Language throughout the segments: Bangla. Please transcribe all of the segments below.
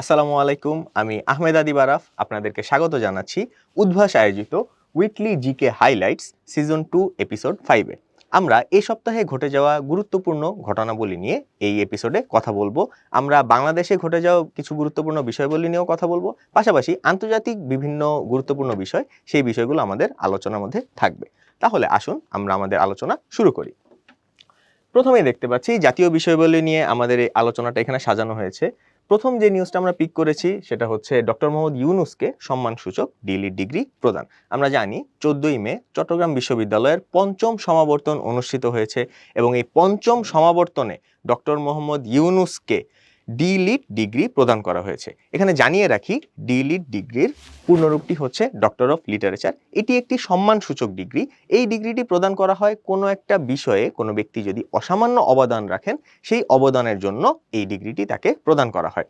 আসসালামু আলাইকুম, আমি আহমেদ আদি বারাফ আপনাদেরকে স্বাগত জানাচ্ছি উদ্ভাস আয়োজিত weekly GK highlights season two, episode ফাইভে। আমরা এই সপ্তাহে ঘটে যাওয়া গুরুত্বপূর্ণ ঘটনাবলী নিয়ে এই এপিসোডে কথা বলব। আমরা বাংলাদেশে ঘটে যাওয়া কিছু গুরুত্বপূর্ণ বিষয়বলী নিয়েও কথা বলব। পাশাপাশি আন্তর্জাতিক বিভিন্ন গুরুত্বপূর্ণ বিষয়, সেই বিষয়গুলো আমাদের আলোচনার মধ্যে থাকবে। তাহলে আসুন, আমরা আমাদের আলোচনা শুরু করি। প্রথমেই দেখতে পাচ্ছি, জাতীয় বিষয়বলী নিয়ে আমাদের এই আলোচনাটা এখানে সাজানো হয়েছে। প্রথম যে নিউজটা আমরা পিক করেছি, সেটা হচ্ছে ডক্টর মোহাম্মদ ইউনুসকে সম্মানসূচক ডিলিট ডিগ্রি প্রদান। আমরা জানি চোদ্দই মে চট্টগ্রাম বিশ্ববিদ্যালয়ের পঞ্চম সমাবর্তন অনুষ্ঠিত হয়েছে এবং এই পঞ্চম সমাবর্তনে ডক্টর মোহাম্মদ ইউনুসকে ডিলিট ডিগ্রি প্রদান করা হয়েছে। এখানে জানিয়ে রাখি ডিলিট ডিগ্রির পূর্ণরূপটি হচ্ছে ডক্টর অফ লিটারেচার এটি একটি সম্মানসূচক ডিগ্রি এই ডিগ্রিটি প্রদান করা হয় কোনো একটা বিষয়ে, কোনো ব্যক্তি যদি অসামান্য অবদান রাখেন, সেই অবদানের জন্য এই ডিগ্রিটি তাকে প্রদান করা হয়।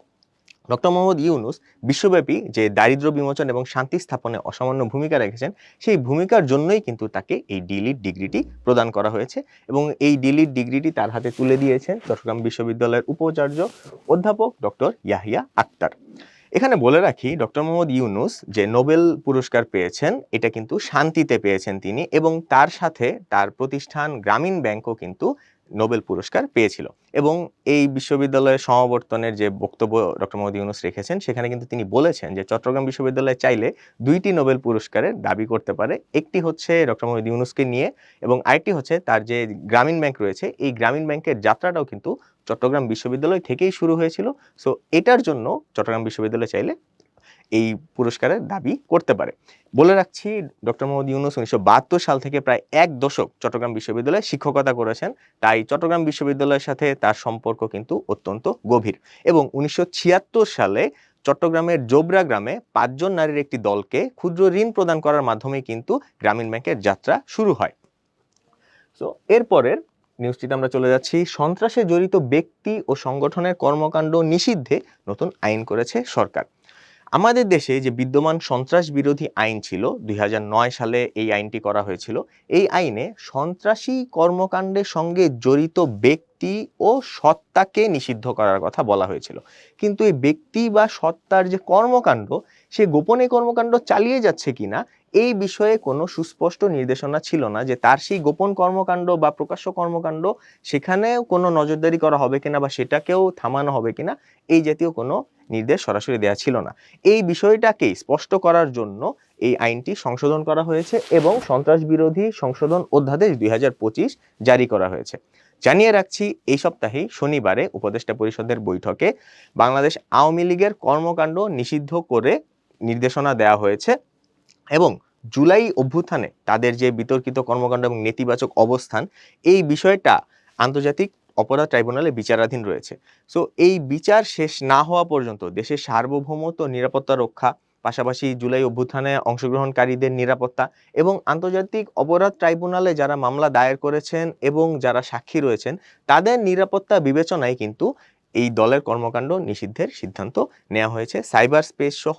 ডক্টর মোহাম্মদ ইউনুস বিশ্বব্যাপী যে দারিদ্র বিমোচন এবং শান্তি স্থাপনে অসামান্য ভূমিকা রেখেছেন, সেই ভূমিকার জন্যই কিন্তু তাকে এই ডিলিট ডিগ্রিটি প্রদান করা হয়েছে এবং এই ডিলিট ডিগ্রিটি তার হাতে তুলে দিয়েছেন চট্টগ্রাম বিশ্ববিদ্যালয়ের উপাচার্য অধ্যাপক ডক্টর ইয়াহিয়া আক্তার। এখানে বলে রাখি, ডক্টর মোহাম্মদ ইউনুস যে নোবেল পুরস্কার পেয়েছেন, এটা কিন্তু শান্তিতে পেয়েছেন তিনি এবং তার সাথে তার প্রতিষ্ঠান গ্রামীণ ব্যাংকও কিন্তু নোবেল পুরস্কার পেয়েছিল। এবং এই বিশ্ববিদ্যালয়ের সমাবর্তনের যে বক্তব্য ডক্টর মোহাম্মদ ইউনুস রেখেছেন, সেখানে কিন্তু তিনি বলেছেন যে চট্টগ্রাম বিশ্ববিদ্যালয় চাইলে দুইটি নোবেল পুরস্কারের দাবি করতে পারে। একটি হচ্ছে ডক্টর মোহাম্মদ ইউনুসকে নিয়ে এবং আরেকটি হচ্ছে তার যে গ্রামীণ ব্যাংক রয়েছে, এই গ্রামীণ ব্যাংকের যাত্রাটাও কিন্তু চট্টগ্রাম বিশ্ববিদ্যালয় থেকেই শুরু হয়েছিল। সো এটার জন্য চট্টগ্রাম বিশ্ববিদ্যালয় চাইলে এই পুরস্কারের দাবি করতে পারে। বলে রাখছি, ডক্টর মোহাম্মদ ইউনুস উনিশশো বাহাত্তর সাল থেকে প্রায় এক দশক চট্টগ্রাম বিশ্ববিদ্যালয়ে শিক্ষকতা করেছেন। তাই চট্টগ্রাম বিশ্ববিদ্যালয়ের সাথে তার সম্পর্ক কিন্তু অত্যন্ত গভীর এবং উনিশশো ছিয়াত্তর সালে চট্টগ্রামের জোবরা গ্রামে পাঁচজন নারীর একটি দলকে ক্ষুদ্র ঋণ প্রদান করার মাধ্যমে কিন্তু গ্রামীণ ব্যাংকের যাত্রা শুরু হয়। সো এরপরের নিউজটিতে আমরা চলে যাচ্ছি। সন্ত্রাসে জড়িত ব্যক্তি ও সংগঠনের কর্মকাণ্ড নিষিদ্ধে নতুন আইন করেছে সরকার। আমাদের দেশে যে বিদ্যমান সন্ত্রাস বিরোধী আইন ছিল, দুই হাজার নয় সালে এই আইনটি করা হয়েছিল, এই আইনে সন্ত্রাসী কর্মকাণ্ডের সঙ্গে জড়িত ব্যক্তি ও সত্তাকে নিষিদ্ধ করার কথা বলা হয়েছিল। কিন্তু এই ব্যক্তি বা সত্তার যে কর্মকাণ্ড, সে গোপনে কর্মকাণ্ড চালিয়ে যাচ্ছে কিনা এই বিষয়ে কোনো সুস্পষ্ট নির্দেশনা ছিল না যে তার সেই গোপন কর্মকাণ্ড বা প্রকাশ্য কর্মকাণ্ড সেখানেও কোনো নজরদারি করা হবে কিনা বা সেটাকেও থামানো হবে কিনা, এই জাতীয় কোনো নির্দেশ সরাসরি দেওয়া ছিল না। এই বিষয়টাকেই স্পষ্ট করার জন্য এই আইনটি সংশোধন করা হয়েছে এবং সন্ত্রাস বিরোধী সংশোধন অধ্যাদেশ দুই হাজার পঁচিশ জারি করা হয়েছে। জানিয়ে রাখছি, এই সপ্তাহেই শনিবারে উপদেষ্টা পরিষদের বৈঠকে বাংলাদেশ আওয়ামী লীগের কর্মকাণ্ড নিষিদ্ধ করে নির্দেশনা দেওয়া হয়েছে। এবং জুলাই অভ্যুত্থানে তাদের যে বিতর্কিত কর্মকাণ্ড এবং নেতিবাচক অবস্থান, এই বিষয়টা আন্তর্জাতিক অপরাধ ট্রাইব্যুনালে বিচারাধীন রয়েছে। সো এই বিচার শেষ না হওয়া পর্যন্ত দেশের সার্বভৌমত্ব, নিরাপত্তা রক্ষা, পাশাপাশি জুলাই অভ্যুত্থানে অংশগ্রহণকারীদের নিরাপত্তা এবং আন্তর্জাতিক অপরাধ ট্রাইব্যুনালে যারা মামলা দায়ের করেছেন এবং যারা সাক্ষী রয়েছেন, তাদের নিরাপত্তা বিবেচনায় কিন্তু এই দলের কর্মকাণ্ড নিষিদ্ধের সিদ্ধান্ত নেওয়া হয়েছে। সাইবার স্পেস সহ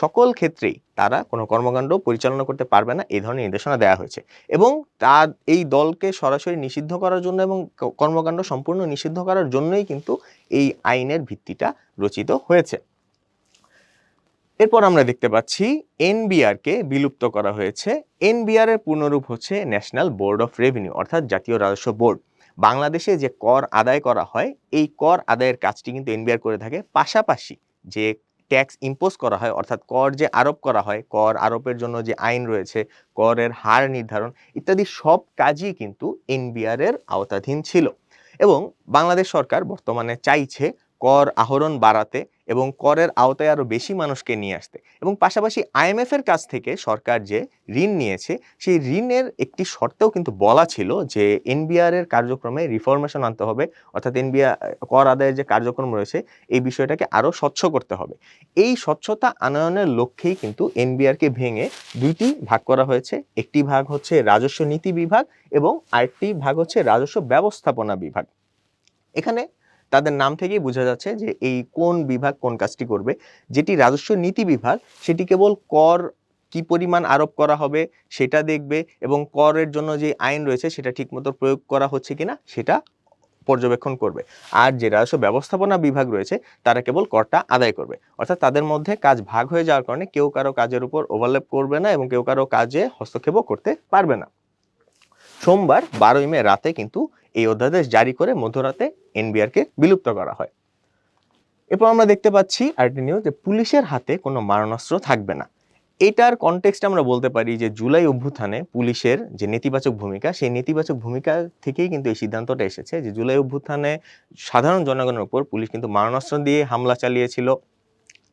সকল ক্ষেত্রেই তারা কোনো কর্মকাণ্ড পরিচালনা করতে পারবে না এই ধরনের নির্দেশনা দেওয়া হয়েছে। এবং তা এই দলকে সরাসরি নিষিদ্ধ করার জন্য এবং কর্মকাণ্ড সম্পূর্ণ নিষিদ্ধ করার জন্যই কিন্তু এই আইনের ভিত্তিটা রচিত হয়েছে। এরপর আমরা দেখতে পাচ্ছি, এনবিআরকে বিলুপ্ত করা হয়েছে। এনবিআর এর পূর্ণরূপ হচ্ছে ন্যাশনাল বোর্ড অফ রেভিনিউ, অর্থাৎ জাতীয় রাজস্ব বোর্ড। বাংলাদেশে যে কর আদায় করা হয়, এই কর আদায়ের কাজটি কিন্তু এনবিআর করে থাকে। পাশাপাশি যে ট্যাক্স ইম্পোজ করা হয়, অর্থাৎ কর যে আরোপ করা হয়, কর আরোপের জন্য যে আইন রয়েছে, করের হার নির্ধারণ ইত্যাদি সব কাজই কিন্তু এনবিআর এর আওতাধীন ছিল। এবং বাংলাদেশ সরকার বর্তমানে চাইছে কর আহরণ বাড়াতে এবং করের আওতায় আরও বেশি মানুষকে নিয়ে আসতে। এবং পাশাপাশি আইএমএফের কাছ থেকে সরকার যে ঋণ নিয়েছে, সেই ঋণের একটি শর্তেও কিন্তু বলা ছিল যে এনবিআর এর কার্যক্রমে রিফরমেশন আনতে হবে, অর্থাৎ এনবিআর কর আদায়ের যে কার্যক্রম রয়েছে, এই বিষয়টাকে আরও স্বচ্ছ করতে হবে। এই স্বচ্ছতা আনয়নের লক্ষ্যেই কিন্তু এনবিআরকে ভেঙে দুইটি ভাগ করা হয়েছে, একটি ভাগ হচ্ছে রাজস্ব নীতি বিভাগ এবং আরেকটি ভাগ হচ্ছে রাজস্ব ব্যবস্থাপনা বিভাগ। এখানে তাদের নাম থেকেই বোঝা যাচ্ছে যে এই কোন বিভাগ কোন কাজটি করবে। যেটি রাজস্ব নীতি বিভাগ, সেটি কেবল কর কি পরিমাণ আরোপ করা হবে সেটা দেখবে এবং করের জন্য যে আইন রয়েছে সেটা ঠিকমতো প্রয়োগ করা হচ্ছে কিনা সেটা পর্যবেক্ষণ করবে। আর যে রাজস্ব ব্যবস্থাপনা বিভাগ রয়েছে, তারা কেবল করটা আদায় করবে। অর্থাৎ তাদের মধ্যে কাজ ভাগ হয়ে যাওয়ার কারণে কেউ কারও কাজের উপর ওভারল্যাপ করবে না এবং কেউ কারও কাজে হস্তক্ষেপও করতে পারবে না। সোমবার বারোই মে রাতে কিন্তু এই অধ্যাদেশ জারি করে মধ্যরাতে এনবিআরকে বিলুপ্ত করা হয়। এরপর আমরা দেখতে পাচ্ছি আরেকটি নিউজ যে পুলিশের হাতে কোনো মারণাস্ত্র থাকবে না। এটার কনটেক্সটে আমরা বলতে পারি যে জুলাই অভ্যুত্থানে পুলিশের যে নেতিবাচক ভূমিকা, সেই নেতিবাচক ভূমিকা থেকেই কিন্তু এই সিদ্ধান্তটা এসেছে যে জুলাই অভ্যুত্থানে সাধারণ জনগণের উপর পুলিশ কিন্তু মারণাস্ত্র দিয়ে হামলা চালিয়েছিল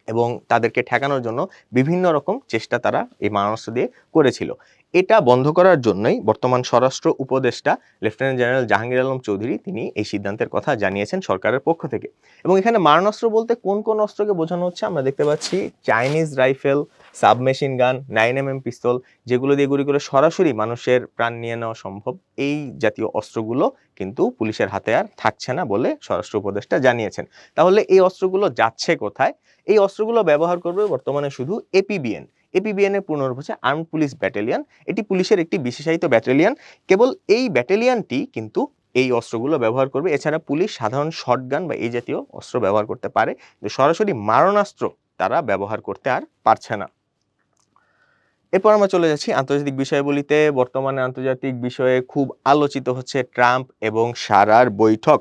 এবং তাদেরকে ঠেকানোর জন্য বিভিন্ন রকম চেষ্টা তারা এই মারণাস্ত্র দিয়ে করেছিল। এটা বন্ধ করার জন্যই বর্তমান স্বরাষ্ট্র উপদেষ্টা লেফটেন্যান্ট জেনারেল জাহাঙ্গীর আলম চৌধুরী তিনি এই সিদ্ধান্তের কথা জানিয়েছেন সরকারের পক্ষ থেকে। এবং এখানে মারণাস্ত্র বলতে কোন কোন অস্ত্রকে বোঝানো হচ্ছে আমরা দেখতে পাচ্ছি Chinese rifle, submachine gun, nine M M pistol যেগুলো দিয়ে গুলি করে সরাসরি মানুষের প্রাণ নিয়ে নেওয়া সম্ভব। এই জাতীয় অস্ত্রগুলো কিন্তু পুলিশের হাতে আর থাকছে না বলে স্বরাষ্ট্র উপদেষ্টা জানিয়েছেন। তাহলে এই অস্ত্রগুলো যাচ্ছে কোথায়? এই অস্ত্রগুলো ব্যবহার করবে বর্তমানে শুধু এপিবিএন এপিবিএন এর পুনর্ব হচ্ছে আর্ম পুলিশ ব্যাটালিয়ন এটি পুলিশের একটি বিশেষায়িত ব্যাটালিয়ন কেবল এই ব্যাটালিয়নটি কিন্তু এই অস্ত্রগুলো ব্যবহার করবে। এছাড়া পুলিশ সাধারণ শটগান বা এই জাতীয় অস্ত্র ব্যবহার করতে পারে। কিন্তু সরাসরি মারণাস্ত্র তারা ব্যবহার করতে আর পারছে না। এরপর আমরা চলে যাচ্ছি আন্তর্জাতিক বিষয়াবলিতে। বর্তমানে আন্তর্জাতিক বিষয়ে খুব আলোচিত হচ্ছে ট্রাম্প এবং সারার বৈঠক।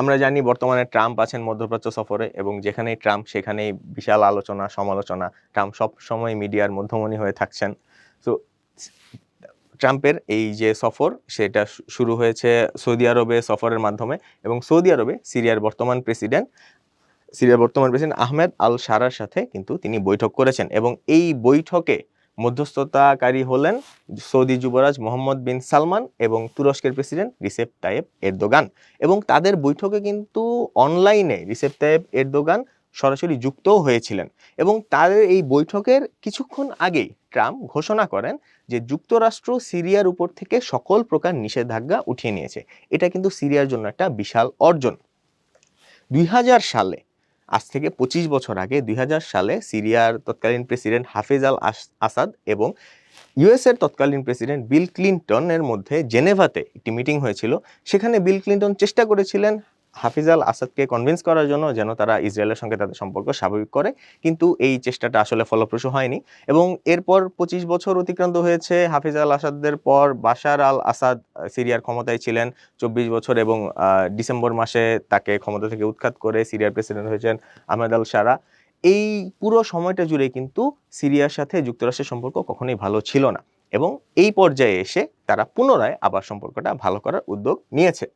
আমরা জানি বর্তমানে ট্রাম্প আছেন মধ্যপ্রাচ্য সফরে এবং যেখানেই ট্রাম্প, সেখানেই বিশাল আলোচনা, সমালোচনা। ট্রাম্প সব সময় মিডিয়ার মধ্যমণি হয়ে থাকছেন। তো ট্রাম্পের এই যে সফর, সেটা শুরু হয়েছে সৌদি আরবে সফরের মাধ্যমে এবং সৌদি আরবে সিরিয়ার বর্তমান প্রেসিডেন্ট, সিরিয়ার বর্তমান প্রেসিডেন্ট আহমেদ আল সারার সাথে কিন্তু তিনি বৈঠক করেছেন এবং এই বৈঠকে মধ্যস্থতাকারী হলেন সৌদি যুবরাজ মোহাম্মদ বিন সালমান এবং তুরস্কের প্রেসিডেন্ট রিসেপ তায়েব এরদোগান। এবং তাদের বৈঠকে কিন্তু অনলাইনে রিসেপ তায়েব এরদোগান সরাসরি যুক্তও হয়েছিলেন। এবং তাদের এই বৈঠকের কিছুক্ষণ আগেই ট্রাম্প ঘোষণা করেন যে যুক্তরাষ্ট্র সিরিয়ার উপর থেকে সকল প্রকার নিষেধাজ্ঞা উঠিয়ে নিয়েছে। এটা কিন্তু সিরিয়ার জন্য একটা বিশাল অর্জন। দুই হাজার সালে আজ থেকে পঁচিশ বছর আগে দুই হাজার সালে সিরিয়ার তৎকালীন প্রেসিডেন্ট হাফেজ আল আস- আসাদ এবং ইউএসের তৎকালীন প্রেসিডেন্ট বিল ক্লিন্টনের মধ্যে জেনেভাতে একটি মিটিং হয়েছিল। সেখানে বিল ক্লিন্টন চেষ্টা করেছিলেন হাফিজ আল আসাদকে কনভিন্স করার জন্য যেন তারা ইসরায়েলের সঙ্গে তাদের সম্পর্ক স্বাভাবিক করে, কিন্তু এই চেষ্টাটা আসলে ফলপ্রসূ হয়নি। এবং এরপর পঁচিশ বছর অতিক্রান্ত হয়েছে হাফিজ আল আসাদের পর বাশার আল আসাদ সিরিয়ার ক্ষমতায় ছিলেন চব্বিশ বছর এবং ডিসেম্বর মাসে তাকে ক্ষমতা থেকে উৎখাত করে সিরিয়ার প্রেসিডেন্ট হয়েছেন আহমেদ আল সারা। এই পুরো সময়টা জুড়ে কিন্তু সিরিয়ার সাথে যুক্তরাষ্ট্রের সম্পর্ক কখনোই ভালো ছিল না এবং এই পর্যায়ে এসে তারা পুনরায় আবার সম্পর্কটা ভালো করার উদ্যোগ নিয়েছে।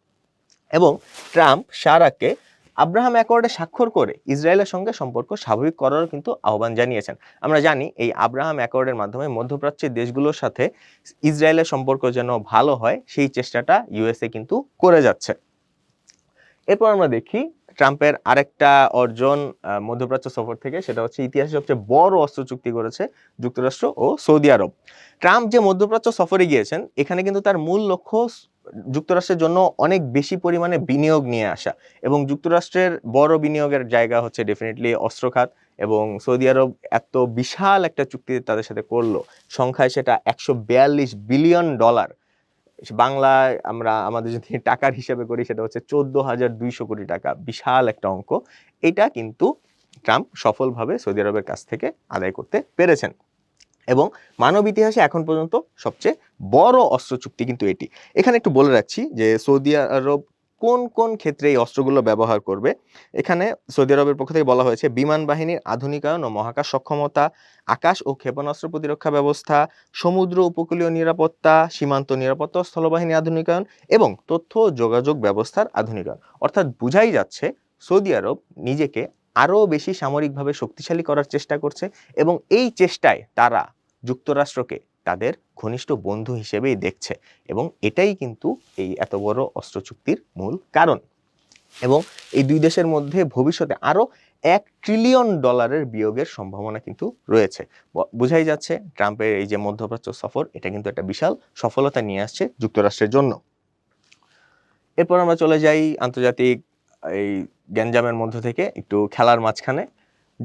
এবং ট্রাম্প সারাকে আব্রাহাম অ্যাকর্ডে স্বাক্ষর করে ইসরায়েলের সঙ্গে সম্পর্ক স্বাভাবিক করারও কিন্তু আহ্বান জানিয়েছেন। আমরা জানি এই আব্রাহাম অ্যাকর্ডের মাধ্যমে মধ্যপ্রাচ্যের দেশগুলোর সাথে ইসরায়েলের সম্পর্ক যেন ভালো হয়, সেই চেষ্টাটা ইউএসএ কিন্তু করে যাচ্ছে। এরপর আমরা দেখি ট্রাম্পের আরেকটা অর্জন মধ্যপ্রাচ্য সফর থেকে, সেটা হচ্ছে ইতিহাসে সবচেয়ে বড় অস্ত্র চুক্তি করেছে যুক্তরাষ্ট্র ও সৌদি আরব। ট্রাম্প যে মধ্যপ্রাচ্য সফরে গিয়েছেন, এখানে কিন্তু তার মূল লক্ষ্য যুক্তরাষ্ট্রের জন্য অনেক বেশি পরিমাণে বিনিয়োগ নিয়ে আসা এবং যুক্তরাষ্ট্রের বড় বিনিয়োগের জায়গা হচ্ছে ডেফিনেটলি অস্ত্র খাত এবং সৌদি আরব এত বিশাল একটা চুক্তি তাদের সাথে করল। সংখ্যায় সেটা একশো বিয়াল্লিশ বিলিয়ন ডলার। বাংলায় আমরা আমাদের যদি টাকার হিসাবে করি সেটা হচ্ছে চোদ্দ হাজার দুইশো কোটি টাকা। বিশাল একটা অঙ্ক। এটা কিন্তু ট্রাম্প সফলভাবে সৌদি আরবের কাছ থেকে আদায় করতে পেরেছেন। এবং মানব ইতিহাসে এখন পর্যন্ত সবচেয়ে বড় অস্ত্র চুক্তি কিন্তু এটি। এখানে একটু বলে রাখছি যে সৌদি আরব কোন কোন ক্ষেত্রে এই অস্ত্রগুলো ব্যবহার করবে? এখানে সৌদি আরবের পক্ষ থেকে বলা হয়েছে বিমান বাহিনীর আধুনিকায়ন ও মহাকাশ সক্ষমতা, আকাশ ও ক্ষেপণাস্ত্র প্রতিরক্ষা ব্যবস্থা, সমুদ্র উপকূলীয় নিরাপত্তা, সীমান্ত নিরাপত্তা স্থলবাহিনী আধুনিকায়ন এবং তথ্য যোগাযোগ ব্যবস্থার আধুনিকায়ন। অর্থাৎ বুঝাই যাচ্ছে সৌদি আরব নিজেকে আরও বেশি সামরিকভাবে শক্তিশালী করার চেষ্টা করছে এবং এই চেষ্টায় তারা যুক্তরাষ্ট্রকে তাদের ঘনিষ্ঠ বন্ধু হিসেবেই দেখছে এবং এটাই কিন্তু এই এত বড় অস্ত্র চুক্তির মূল কারণ। এবং এই দুই দেশের মধ্যে ভবিষ্যতে আরও এক ট্রিলিয়ন ডলারের বিয়োগের সম্ভাবনা কিন্তু রয়েছে। বোঝাই যাচ্ছে ট্রাম্পের এই যে মধ্যপ্রাচ্য সফর, এটা কিন্তু একটা বিশাল সফলতা নিয়ে আসছে যুক্তরাষ্ট্রের জন্য। এরপর আমরা চলে যাই আন্তর্জাতিক এই গ্যাঞ্জামের মধ্য থেকে একটু খেলার মাঝখানে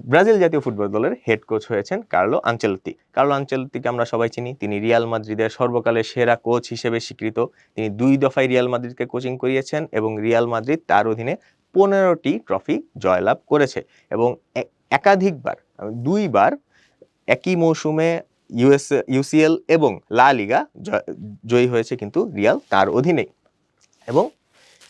ব্রাজিল জাতীয় ফুটবল দলের হেড কোচ হয়েছেন কার্লো আঞ্চেলতি কার্লো আঞ্চেলতিকে আমরা সবাই চিনি। তিনি রিয়াল মাদ্রিদের সর্বকালের সেরা কোচ হিসেবে স্বীকৃত। তিনি দুই দফায় রিয়াল মাদ্রিদকে কোচিং করিয়েছেন এবং রিয়াল মাদ্রিদ তার অধীনে পনেরোটি ট্রফি জয়লাভ করেছে এবং একাধিকবার দুইবার একই মৌসুমে ইউএস ইউসিএল এবং লা লিগা জয়- হয়েছে কিন্তু রিয়াল তার অধীনেই। এবং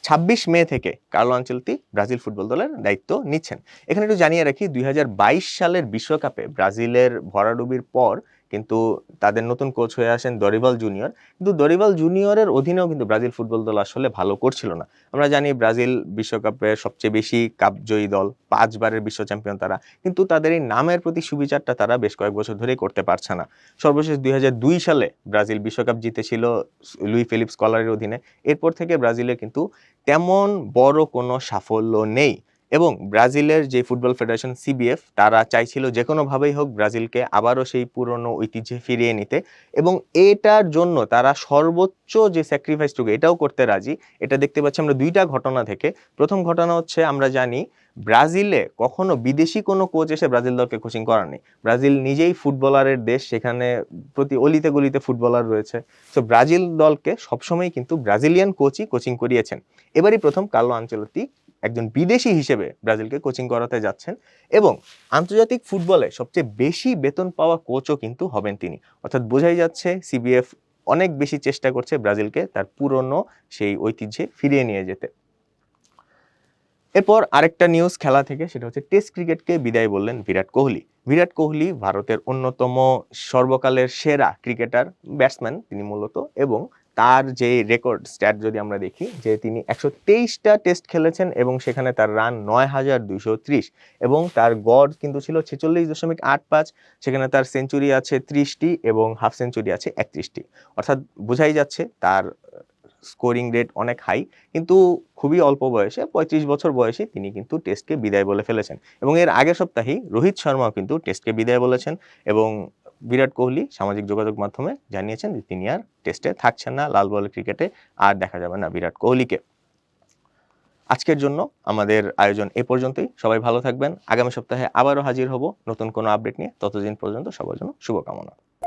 ছাব্বিশ মে থেকে কার্লো আঞ্চলতি ব্রাজিল ফুটবল দলের দায়িত্ব নিচ্ছেন। এখানে একটু জানিয়ে রাখি, দুই হাজার বাইশ সালের বিশ্বকাপে ব্রাজিলের ভরাডুবির পর কিন্তু তাদের নতুন কোচ হয়ে আসেন দরিবাল জুনিয়র কিন্তু দরিবাল জুনিয়রের অধীনেও কিন্তু ব্রাজিল ফুটবল দল আসলে ভালো করছিল না। আমরা জানি ব্রাজিল বিশ্বকাপে সবচেয়ে বেশি কাপ জয়ী দল, পাঁচবারের বিশ্ব চ্যাম্পিয়ন তারা। কিন্তু তাদের এই নামের প্রতি সুবিচারটা তারা বেশ কয়েক বছর ধরেই করতে পারছে না। সর্বশেষ দুই হাজার দুই সালে ব্রাজিল বিশ্বকাপ জিতেছিল লুই ফিলিপস কলারের অধীনে। এরপর থেকে ব্রাজিলে কিন্তু তেমন বড় কোনো সাফল্য নেই। এবং ব্রাজিলের যে ফুটবল ফেডারেশন সিবিএফ, তারা চাইছিল যে কোনোভাবেই হোক ব্রাজিলকে আবারও সেই পুরনো ঐতিহ্যে ফিরিয়ে নিতে এবং এটার জন্য তারা সর্বোচ্চ যে স্যাক্রিফাইসটুকু এটাও করতে রাজি। এটা দেখতে পাচ্ছি আমরা দুইটা ঘটনা থেকে। প্রথম ঘটনা হচ্ছে, আমরা জানি ব্রাজিলে কখনো বিদেশি কোনো কোচ এসে ব্রাজিল দলকে কোচিং করার নেই। ব্রাজিল নিজেই ফুটবলারের দেশ, সেখানে প্রতি অলিতে গলিতে ফুটবলার রয়েছে। তো ব্রাজিল দলকে সবসময় কিন্তু ব্রাজিলিয়ান কোচই কোচিং করিয়েছেন। এবারই প্রথম কার্লো আঞ্চলতি একজন বিদেশি হিসেবে ব্রাজিলকে কোচিং করাতে যাচ্ছেন এবং আন্তর্জাতিক ফুটবলে সবচেয়ে বেশি বেতন পাওয়া কোচও কিন্তু হবেন তিনি। অর্থাৎ বোঝাই যাচ্ছে সিবিএফ অনেক বেশি চেষ্টা করছে ব্রাজিলকে তার পুরনো সেই ঐতিহ্যে ফিরিয়ে নিয়ে যেতে। এরপর আরেকটা নিউজ খেলা থেকে, সেটা হচ্ছে টেস্ট ক্রিকেটকে বিদায় বললেন বিরাট কোহলি। বিরাট কোহলি ভারতের অন্যতম সর্বকালের সেরা ক্রিকেটার ব্যাটসম্যান তিনি মূলত এবং তার যে রেকর্ড স্ট্যাট যদি আমরা দেখি, যে তিনি একশো তেইশটা টেস্ট খেলেছেন এবং সেখানে তার রান নয় হাজার দুইশো ত্রিশ এবং তার গড় কিন্তু ছিল ছেচল্লিশ দশমিক আট পাঁচ, সেখানে তার সেঞ্চুরি আছে ত্রিশটি এবং হাফ সেঞ্চুরি আছে একত্রিশটি। অর্থাৎ বোঝাই যাচ্ছে তার স্কোরিং রেট অনেক হাই কিন্তু খুবই অল্প বয়সে, পঁয়ত্রিশ বছর বয়সে তিনি কিন্তু টেস্টকে বিদায় বলে ফেলেছেন। এবং এর আগের সপ্তাহেই রোহিত শর্মাও কিন্তু টেস্টকে বিদায় বলেছেন এবং বিরাট কোহলি সামাজিক যোগাযোগ মাধ্যমে জানিয়েছেন যে তিনি আর টেস্টে থাকছেন না, লাল বল ক্রিকেটে আর দেখা যাবে না বিরাট কোহলিকে। আজকের জন্য আমাদের আয়োজন এ পর্যন্তই। সবাই ভালো থাকবেন। আগামী সপ্তাহে আবারও হাজির হব নতুন কোনো আপডেট নিয়ে। ততদিন পর্যন্ত সবার জন্য শুভকামনা।